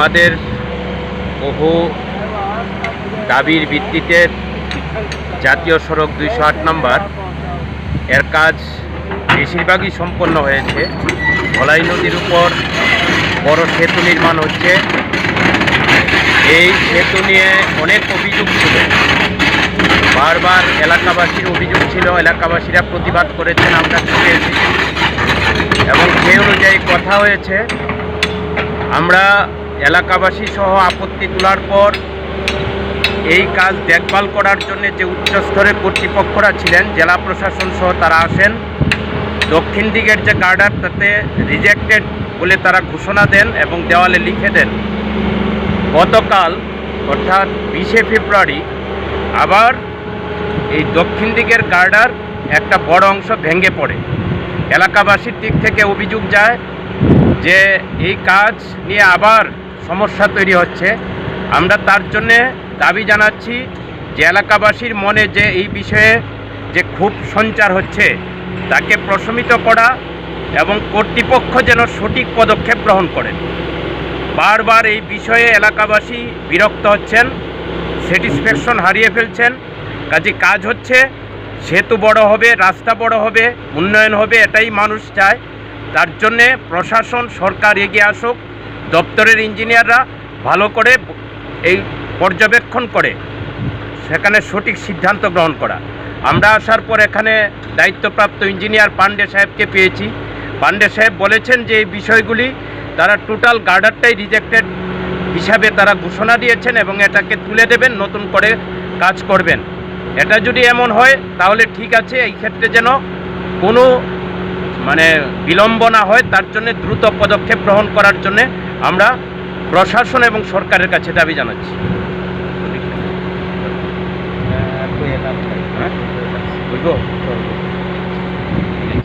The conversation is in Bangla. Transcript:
আমাদের বহু দাবির ভিত্তিতে জাতীয় সড়ক দুইশো আট নম্বর, এর কাজ বেশিরভাগই সম্পন্ন হয়েছে। ধলাই নদীর উপর বড় সেতু নির্মাণ হচ্ছে। এই সেতু নিয়ে অনেক অভিযোগ ছিল। বারবার এলাকাবাসীর অভিযোগ ছিল, এলাকাবাসীরা প্রতিবাদ করেছেন, আমরা ছুটে এবং সেই অনুযায়ী কথা হয়েছে, আমরা এলাকাবাসী সহ আপত্তি তোলার পর এই কাজ দেখভাল করার জন্য যে উচ্চস্তরের কর্তৃপক্ষরা ছিলেন, জেলা প্রশাসন সহ তারা আসেন। দক্ষিণ দিকের যে গার্ডার, তাতে রিজেক্টেড বলে তারা ঘোষণা দেন এবং দেওয়ালে লিখে দেন। গতকাল, অর্থাৎ বিশে ফেব্রুয়ারি, আবার এই দক্ষিণ দিকের গার্ডার একটা বড় অংশ ভেঙে পড়ে। এলাকাবাসীর দিক থেকে অভিযোগ যায় যে এই কাজ নিয়ে আবার সমস্যা তৈরি হচ্ছে। আমরা তার জন্যে দাবি জানাচ্ছি যে এলাকাবাসীর মনে যে এই বিষয়ে যে খুব সঞ্চার হচ্ছে, তাকে প্রশমিত করা এবং কর্তৃপক্ষ যেন সঠিক পদক্ষেপ গ্রহণ করেন। বারবার এই বিষয়ে এলাকাবাসী বিরক্ত হচ্ছেন, স্যাটিসফ্যাকশন হারিয়ে ফেলছেন। কাজে কাজ হচ্ছে, সেতু বড় হবে, রাস্তা বড় হবে, উন্নয়ন হবে, এটাই মানুষ চায়। তার জন্যে প্রশাসন, সরকার এগিয়ে আসুক। দপ্তরের ইঞ্জিনিয়াররা ভালো করে এই পর্যবেক্ষণ করে, সেখানে সঠিক সিদ্ধান্ত গ্রহণ করা। আমরা আসার পর এখানে দায়িত্বপ্রাপ্ত ইঞ্জিনিয়ার পান্ডে সাহেবকে পেয়েছি। পান্ডে সাহেব বলেছেন যে এই বিষয়গুলি তারা টোটাল গার্ডারটাই রিজেক্টেড হিসাবে তারা ঘোষণা দিয়েছেন এবং এটাকে তুলে দেবেন, নতুন করে কাজ করবেন। এটা যদি এমন হয়, তাহলে ঠিক আছে, এই ক্ষেত্রে যেন কোনো মানে বিলম্ব না হয়, তার জন্য দ্রুত পদক্ষেপ গ্রহণ করার জন্য আমরা প্রশাসন এবং সরকারের কাছে দাবি জানাচ্ছি। হ্যাঁ বুঝব?